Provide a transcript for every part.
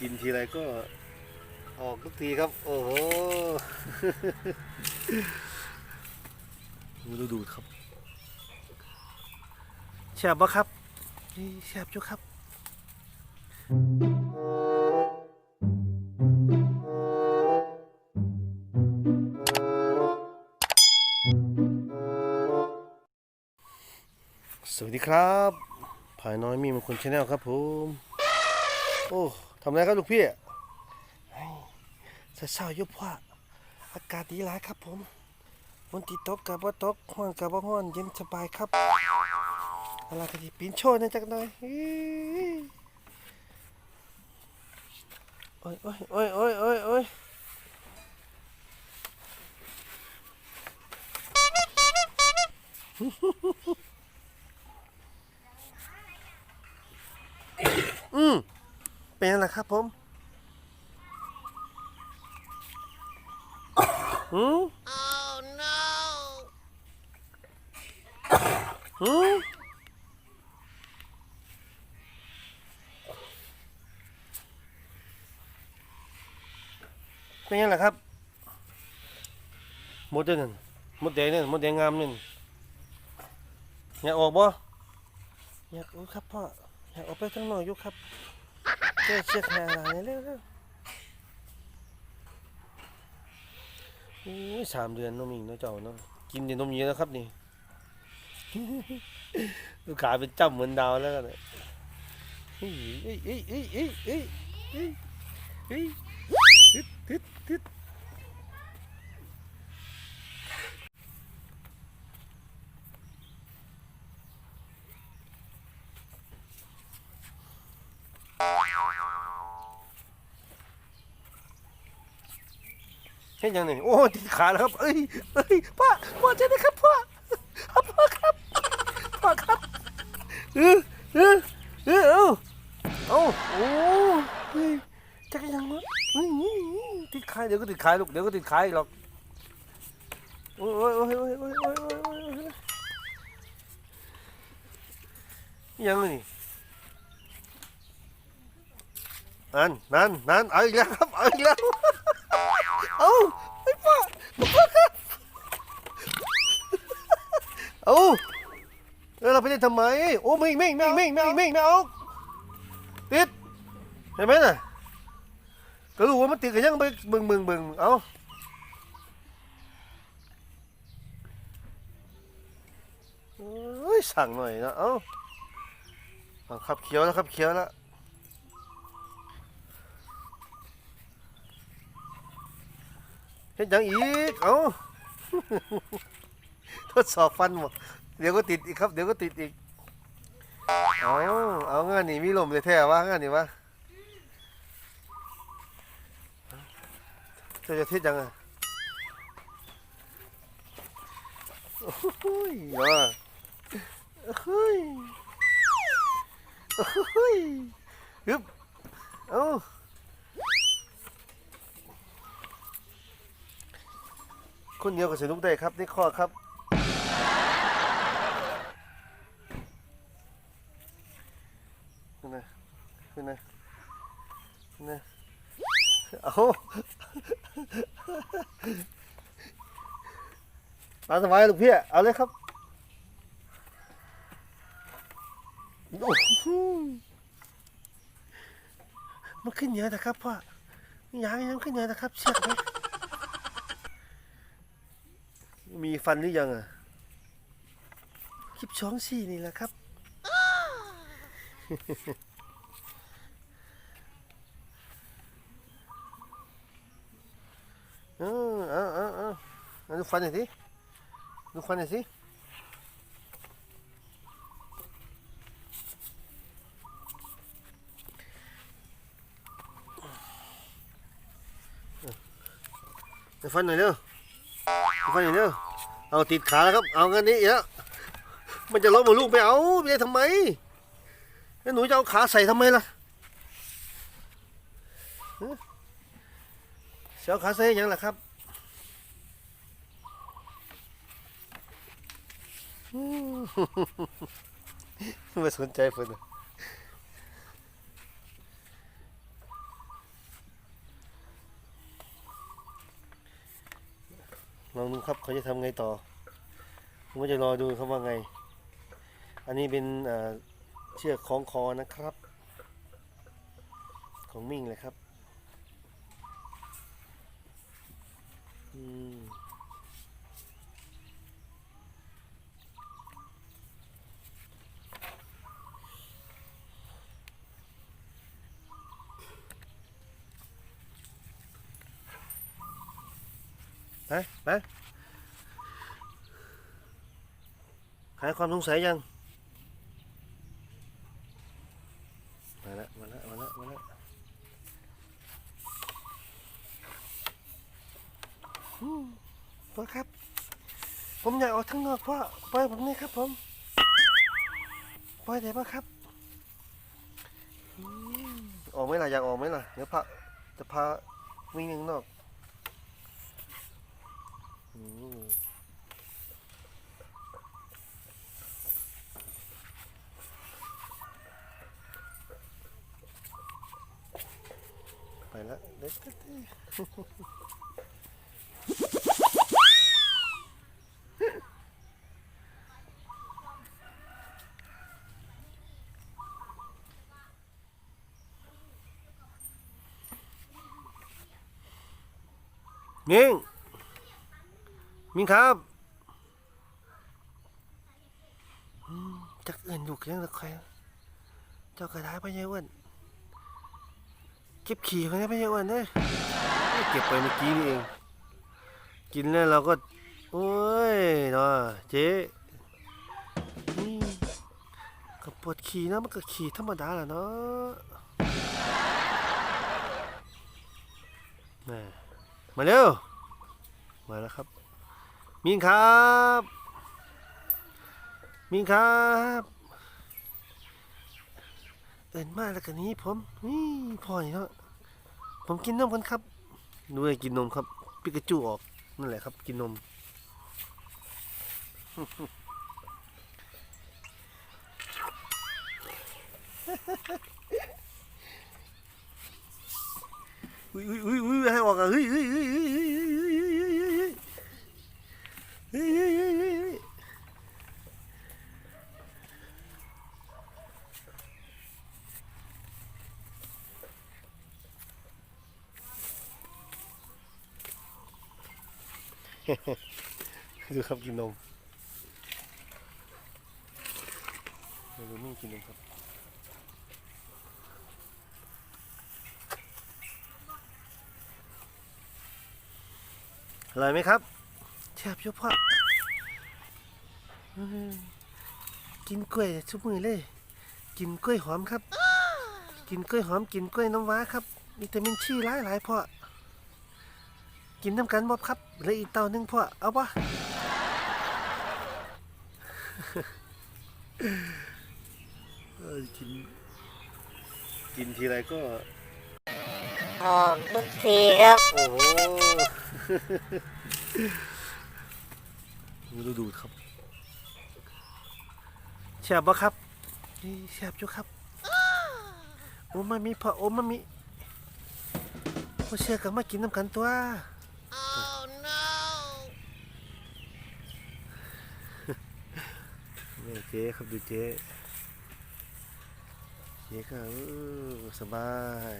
กินทีไรก็ออกทุกทีครับ โอ้โหมือดูดครับแฉบปะครับแฉบจุครับ สวัสดีครับผายน้อยมีมงคลชาแนลครับผม โอ้ ทำไรครับลูกพี่เศร้าๆยุบพ่ออากาศดีหลายครับผมฝนติตกกับว่าตกห้อนกับว่าห้อนเย็นสบายครับอะไรกันดีปีนโชว์นะจักหน่อยโอ้ยโอ้ยโอ้ยโอ้ยโอ้ยโอ้ยอืม เป็นยังไงครับผมหืม Oh no! หืมเป็นยังไงครับมดเด่นมดแดงนั่นหมดแดงงามนั่นอยากออกบ่อยากออกครับพ่ออยากออกไปข้างนอกอยู่ครับ เจ้าเชือกหาหลานเร็วเร็วโอ้ยสามเดือนน้องมิงน้องเจ้าเนาะกินแต่นมเยอะนะครับนี่ลูกขาเป็นจ้ำเหมือนดาวแล้วกันเนี่ยเฮ้ยเฮ้ยเฮ้ยเฮ้ยเฮ้ยเฮ้ยเฮ้ยเฮ้ย เห็นยังนี่โอ้ติดขาแล้วครับ เอ้ยเอ้ยพ่อพ่อใช่ไหมครับพ่อพ่อครับพ่อครับเออเออเออเอาเอาโอ้ยจักยังวะติดขาเดี๋ยวก็ติดขาลูกเดี๋ยวก็ติดขาอีกหรอกโอ้ยโอ้ยโอ้ยโอ้ยโอ้ยโอ้ยยังไงนั่นนั่นนั่นเอาอีกแล้วครับเอาอีกแล้ว เอาไอ้ป้าป้าครับเอาแล้วเราไปเล่นทำไม โอ้ไม่ไม่ไม่ไม่ไม่ไม่ไม่เอาติดเห็นไหมน่ะก็รู้ว่ามันติดกันยังไปบึงบึงบึงเอาโอ้ยสั่งหน่อยนะเอาเอาขับเขียวแล้วขับเขียวแล้ว เห็นยังอีก เอาทดสอบฟันหมดเดี๋ยวก็ติดอีกครับ เดี๋ยวก็ติดอีก เอาเอางานนี้มีลมเลยแท้วะงานนี้วะเจะจะเทศยังไงโอ้ยว่ะเฮ้ยเฮ้ยฮึบเอา คนเดียวกับสนุกได้ครับนี่ข้อครับ ขึ้นนะขึ้นนะขึ้นนะเอาตามสบายลูกพี่เอาเลยครับโอ้โหมันขึ้นเยอะนะครับพ่อยากให้มันขึ้นเยอะนะครับเชือกไหม มีฟันหรือยังอะ คลิปช้องสี่นี่แหละครับ เออเอาเอเออดูฟันหน่อยสิดูฟันหน่อยสิดูฟันหน่อยเร็วฟันอย่างเดียว เอาติดขาแล้วครับ เอางั้นนี้เยอะมันจะล้มมาลูกไปเอาไปได้ทำไมแล้วหนูจะเอาขาใส่ทำไมล่ะฮะจะเอาขาใส่ยังล่ะครับมไม่สนใจเพิ่อะ ลองดูครับเขาจะทำไงต่อผมก็จะรอดูเขาว่าไง อันนี้เป็นเอ่อเชือกคล้องคอนะครับ ของมิ่งเลยครับ อืม ไปไปหายความสงสัยยัง มาละมาละมาละมาละพ่อครับ ผมอยากออกข้งนอกพ่อปล่อยผมนี่ครับผมปล่อยได้ปะครับอออกไหมล่ะอยากออกไหมล่ะ เดี๋ยวพาจะพาวิ่งข้างนอก นิ่งมิงครับจักเอื่นอยู่เคียงตะไคร้เจ้ากระท้ายพะเยาวัน ก็บขี่ไปนะไปยังอ้วนเด้ยเก็บไปเมื่อกี้นี่เอง กินแล้วเราก็ โอ้ยเนาะเจ๊นี่ก็ปวดขี่นะมันก็ขี่ธรรมดาแหละเนาะม่มาเร็ว มาแล้วครับ มิงครับ มิงครับเอินมาแล้วกันนี้ผมนี่พ่อเนาะ ผมกินนมกันครับดูเลยกินนมครับปิกาจูออกนั่นแหละครับ กินนม อุ้ยอุ้ยอุ้ยอุ้ยให้ออกอะเฮ้ยเฮ้ยเฮ้ยเฮ้ยเฮ้ยเฮ้ยเฮ้ย ดูครับกินนมดูนี่งกินนมครับอร่อยไหมครับแซ่บยุพ่อกินกล้วยชุบมือเลย กินกล้วยหอมครับ กินกล้วยหอมกินกล้วยน้ำว้าครับวิตามินชีหลายหลายๆพ่อ กินน้ำกันบ่ครับเหลืออีกเตาหนึงพ่อเอาปะเออกิน กินทีไรก็ออกทุกทีครับ โอ้โหดูดูครับแซ่บปะครับนี่แซ่บอยู่ครับโอ้มามีพอโอ้มามีพอเชื่อกันมากินน้ำกันตัว oh no นี่เจ๊ครับดูเจ๊เจ๊ก็สบาย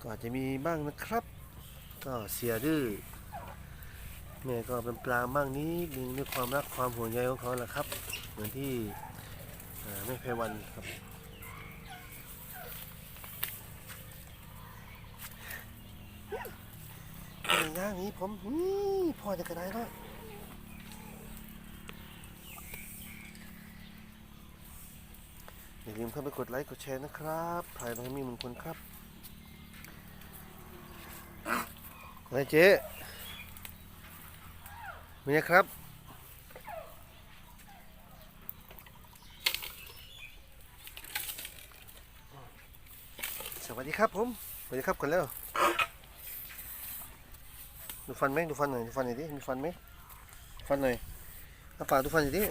ก็อาจจะมีบ้างนะครับ ก็เสียดื้อแม่ก็เป็นปลาบ้างนิดนึงด้วยความรักความห่วงใยของเขาแหละครับ เหมือนที่แม่ไพวันครับเป็นอย่างนี้ผมนี่พอจะกระไดแล้วอย่าลืมเข้าไปกดไลค์กดแชร์นะครับถ่ายมาให้มีมงคลครับอะไรเจ๊มีนะครับสวัสดีครับผม สวัสดีครับกันแล้ว ดูฟันไหมดูฟันหน่อยดูฟันหน่อยดิมีฟันไหมฟันหน่อยเอาปากดูฟันหน่อยดิ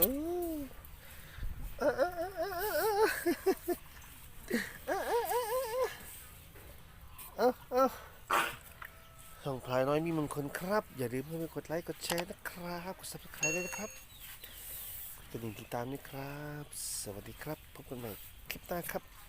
โอ้ส่องพลายน้อยมีมงคลครับ อย่าลืมให้กดไลค์กดแชร์นะครับกดซับสไครต์ด้วยนะครับกรดติดตามด้วยครับ สวัสดีครับ พบกันใหม่คลิปหน้าครับ